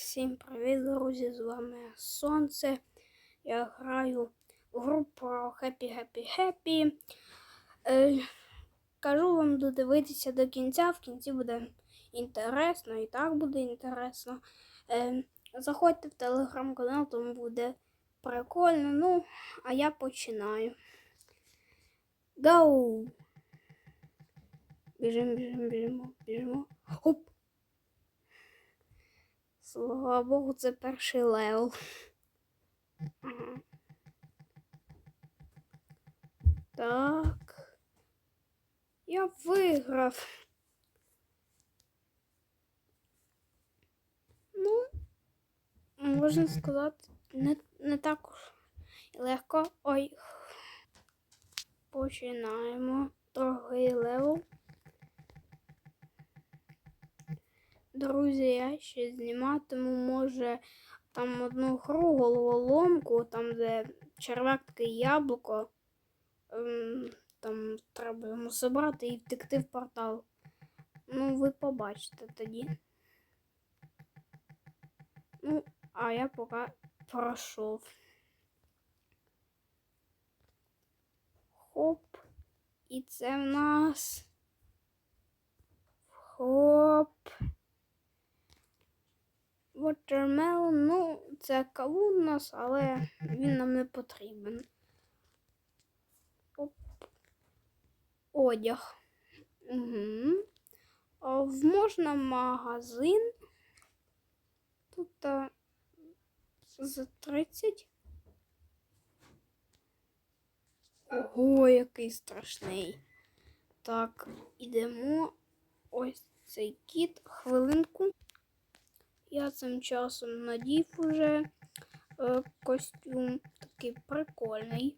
Всім привіт, друзі! З вами Сонце. Я граю в гру про Happy Happy Happy. Е, кажу вам додивитися до кінця. В кінці буде інтересно, і так буде інтересно. Е, заходьте в телеграм-канал, тому буде прикольно. Ну, а я починаю. Гоу! Біжимо, біжимо, біжимо, біжимо. Хоп! Слава Богу, це перший левел. Так. Я виграв. Ну, можна сказати, не, не так легко. Ой. Починаємо. Другий левел. Друзі, я ще зніматиму, може, там одну гру головоломку, там, де червак таке яблуко. Ем, Там треба йому забрати і втекти в портал. Ну, ви побачите тоді. Ну, а я поки пройшов. Хоп. І це в нас. Хоп. Watermelon, ну, це кавун у нас, але він нам не потрібен. Оп. Одяг. Угу. А в- можна магазин. Тут а, за 30. Ого, який страшний. Так, ідемо. Ось цей кіт. Хвилинку. Я цим часом надів уже е, костюм такий прикольний.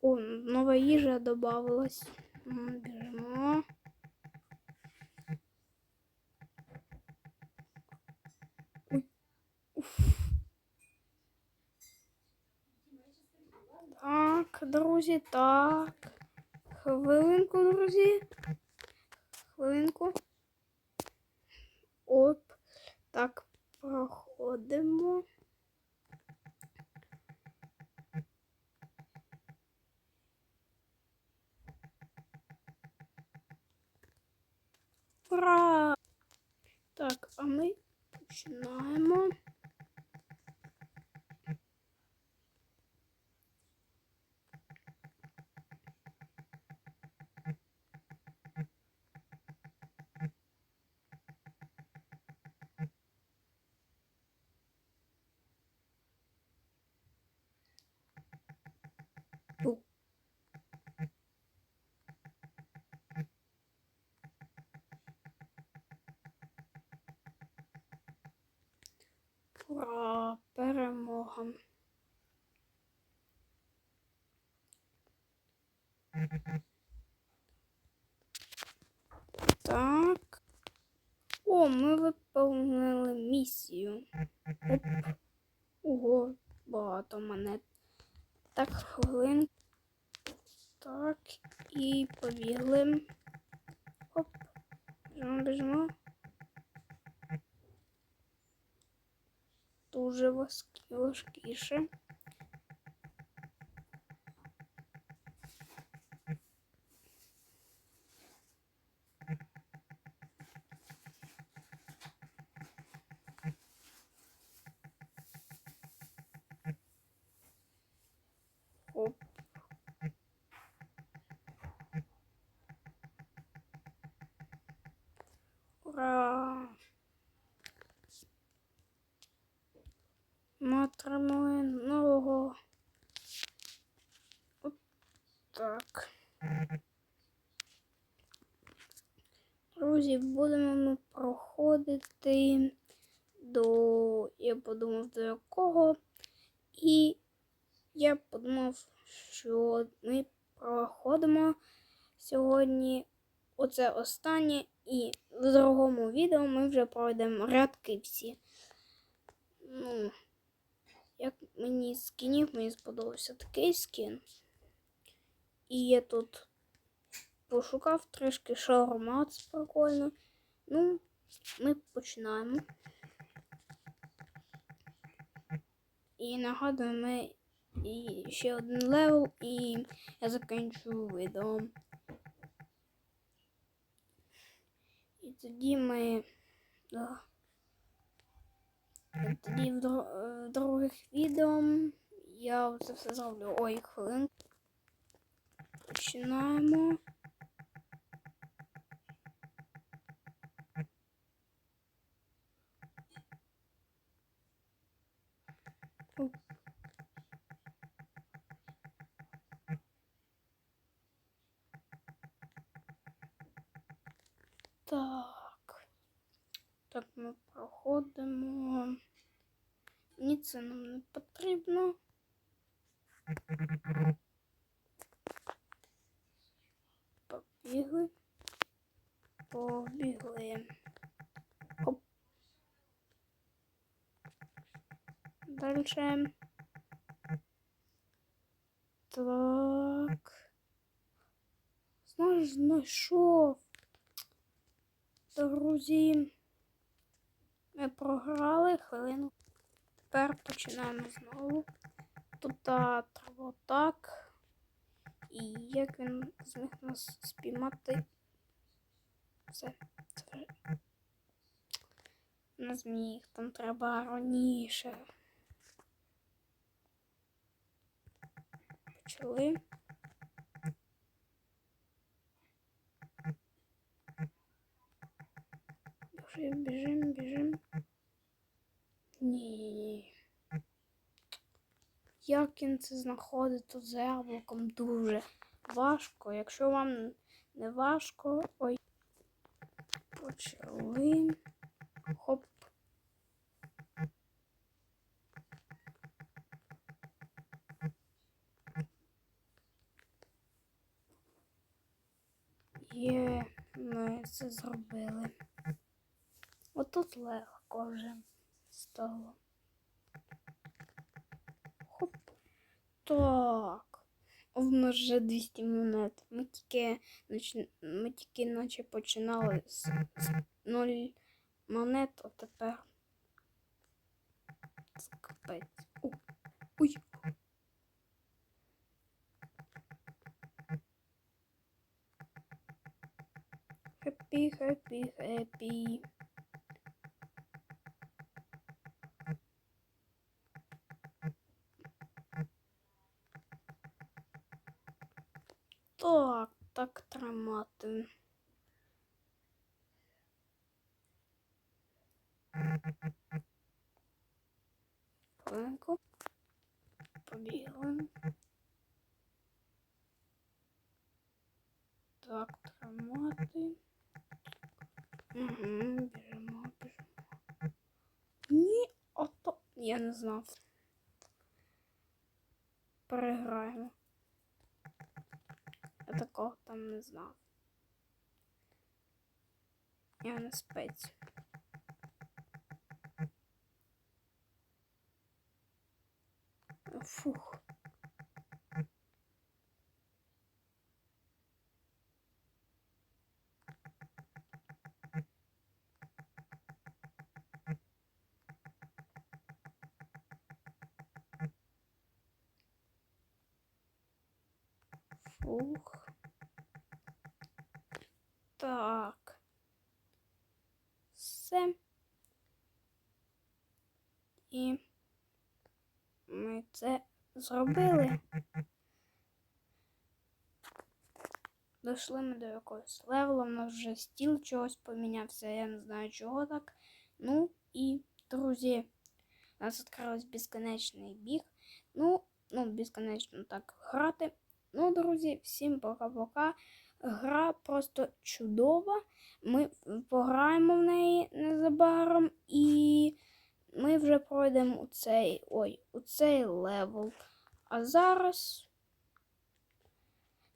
О, нова їжа додавалась. Біжимо. Так, друзі, так. Хвилинку, друзі. Хвилинку. Оп. Проходимо. Ура! Так, а ми починаємо. Бу. Ура! Перемога. Так. О, ми виповнили місію. Оп. Ого, багато монет. Так, хвилин. Так, і побігли. Оп. Біжимо, біжимо. Дуже важкі, важкіше. Оп. Ура! Ми отримали нового. От так. Друзі, будемо ми проходити до. Я подумав до якого. І я подумав, що ми проходимо сьогодні оце останнє, і в другому відео ми вже пройдемо рядки всі. Ну, як мені скінів, мені сподобався такий скін. І я тут пошукав трішки шаурмац прикольно. Ну, ми починаємо. І нагадую, ми і ще один левел і я закінчую відео. І тоді ми... Да. Тоді в, в других відео я це все зроблю. Ой, хвилин. Починаємо. Оп. Ми проходимо. Ні, це нам не потрібно. Побігли. Побігли. Хоп. Дальше. Так. Знаєш, знайшов. Друзі. Ми програли хвилину. Тепер починаємо знову. Тут треба так. І як він зміг нас спіймати? Все. Це не зміг. Там треба раніше. Почали. Біжим, біжим, біжим. Ні. Як він це знаходить тут за яблуком дуже важко. Якщо вам не важко. Ой. Почали. Хоп. Є, ми це зробили. Отут легко вже стало. Хоп. Так. У нас вже 200 монет. Ми тільки, ми тільки наче починали з, з 0 монет, а тепер. Капець. Ой. Хеппі, хеппі, хеппі. Так, так тримати. Хвилинку. Побігли. Так, тримати. Угу, біжимо, біжимо. Ні, ото. Я не знав. Переграємо. Я такого там не знав. Я не спець. Фух. Фух. Так. Все. І ми це зробили. Дійшли ми до якогось левела, у нас вже стіл чогось помінявся, я не знаю чого так. Ну і, друзі, у нас відкрилось безконечний біг. Ну, ну, безконечно так грати. Ну, друзі, всім пока-пока. Гра просто чудова. Ми пограємо в неї незабаром і ми вже пройдемо у цей ой, у цей левел. А зараз.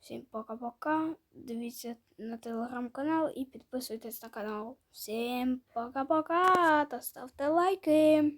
Всім пока-пока. Дивіться на телеграм-канал і підписуйтесь на канал. Всім пока-пока та ставте лайки.